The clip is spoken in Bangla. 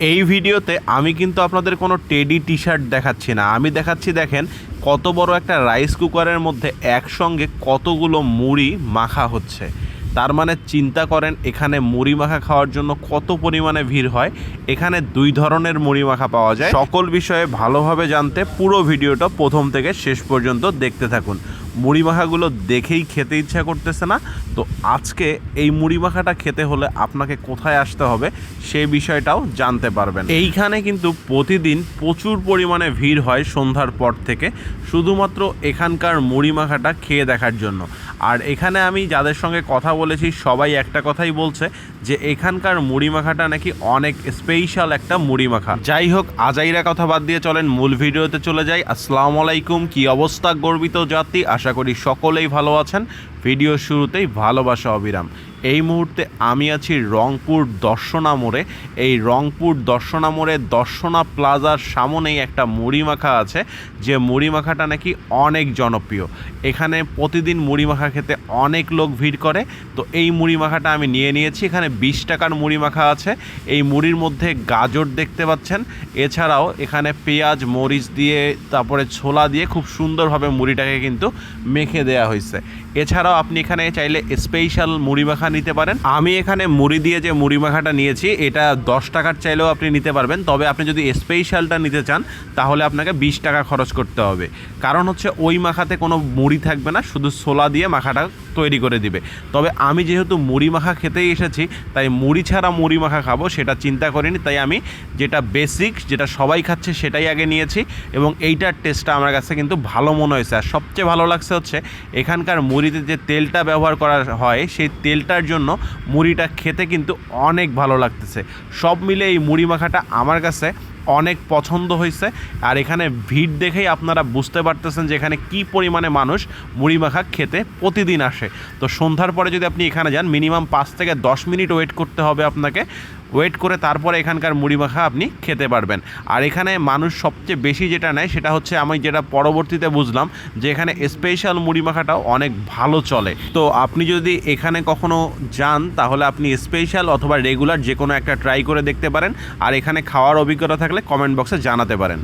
এই ভিডিওতে আমি কিন্তু আপনাদের কোনো টেডি টি শার্ট দেখাচ্ছি না। আমি দেখাচ্ছি, দেখেন, কত বড় একটা রাইস কুকারের মধ্যে একসঙ্গে কতগুলো মুড়ি মাখা হচ্ছে। তার মানে চিন্তা করেন, এখানে মুড়ি মাখা খাওয়ার জন্য কত পরিমাণে ভিড় হয়। এখানে দুই ধরনের মুড়ি মাখা পাওয়া যায়। সকল বিষয়ে ভালোভাবে জানতে পুরো ভিডিওটা প্রথম থেকে শেষ পর্যন্ত দেখতে থাকুন। মুড়ি মাখাগুলো দেখেই খেতে ইচ্ছা করতেছে না। তো আজকে এই মুড়ি মাখাটা খেতে হলে আপনাকে কোথায় আসতে হবে সেই বিষয়টাও জানতে পারবেন। এইখানে কিন্তু প্রতিদিন প্রচুর পরিমাণে ভিড় হয় সন্ধ্যার পর থেকে, শুধুমাত্র এখানকার মুড়ি মাখাটা খেয়ে দেখার জন্য। আর এখানে আমি যাদের সঙ্গে কথা বলেছি, সবাই একটা কথাই বলছে যে এখানকার মুড়ি মাখাটা নাকি অনেক স্পেশাল একটা মুড়ি মাখা যাই হোক, আজাইরা কথা বাদ দিয়ে চলেন, মূল ভিডিওতে চলে যাই। আসসালামু আলাইকুম, কি অবস্থা গর্বিত জাতি? আশা করি সকলেই ভালো আছেন। ভিডিও শুরুতেই ভালোবাসা, অবিরাম। এই মুহূর্তে আমি আছি রংপুর দর্শনা মোড়ে। এই রংপুর দর্শনা মোড়ে দর্শনা প্লাজার সামনেই একটা মুড়ি মাখা আছে, যে মুড়ি মাখাটা নাকি অনেক জনপ্রিয়। এখানে প্রতিদিন মুড়ি মাখা খেতে অনেক লোক ভিড় করে। তো এই মুড়ি মাখাটা আমি নিয়ে নিয়েছি। এখানে বিশ টাকার মুড়ি মাখা আছে। এই মুড়ির মধ্যে গাজর দেখতে পাচ্ছেন। এছাড়াও এখানে পেঁয়াজ, মরিচ দিয়ে, তারপরে ছোলা দিয়ে খুব সুন্দরভাবে মুড়িটাকে কিন্তু মেখে দেওয়া হয়েছে। এছাড়াও আপনি এখানে চাইলে স্পেশাল মুড়ি মাখা নিতে পারেন। আমি এখানে মুড়ি দিয়ে যে মুড়ি মাখাটা নিয়েছি, এটা দশ টাকার চাইলেও আপনি নিতে পারবেন। তবে আপনি যদি স্পেশালটা নিতে চান, তাহলে আপনাকে বিশ টাকা খরচ করতে হবে। কারণ হচ্ছে ওই মাখাতে কোনো মুড়ি থাকবে না। শুধু ছোলা দিয়ে মাখাটা তৈরি করে দিবে। তবে আমি যেহেতু মুড়ি মাখা খেতেই এসেছি, তাই মুড়ি ছাড়া মুড়ি মাখা খাব, সেটা চিন্তা করিনি। তাই আমি যেটা বেসিক যেটা সবাই খাচ্ছে সেটাই আগে নিয়েছি এবং এইটার টেস্টটা আমার কাছে কিন্তু ভালো মনে হয়েছে। আর সবচেয়ে ভালো লাগছে হচ্ছে, এখানকার মুড়িতে যে তেলটা ব্যবহার করা হয়, সেই তেলটার জন্য মুড়িটা খেতে কিন্তু অনেক ভালো লাগতেছে। সব মিলে এই মুড়ি মাখাটা আমার কাছে অনেক পছন্দ হয়েছে। আর এখানে ভিড় দেখেই আপনারা বুঝতে পারতেছেন যে এখানে কী পরিমাণে মানুষ মুড়ি মাখা খেতে প্রতিদিন আসে। তো সন্ধ্যার পরে যদি আপনি এখানে যান মিনিমাম পাঁচ থেকে দশ মিনিট ওয়েট করতে হবে আপনাকে। ওয়েট করে তারপরে এখানকার মুড়ি মাখা আপনি খেতে পারবেন। আর এখানে মানুষ সবচেয়ে বেশি যেটা নেয় সেটা হচ্ছে আমি যেটা পরবর্তীতে বুঝলাম যে এখানে স্পেশাল মুড়ি মাখাটাও অনেক ভালো চলে। তো আপনি যদি এখানে কখনো যান তাহলে আপনি স্পেশাল অথবা রেগুলার যে কোনো একটা ট্রাই করে দেখতে পারেন। আর এখানে খাওয়ার অভিজ্ঞতা থাকলে কমেন্ট বক্সে জানাতে পারেন।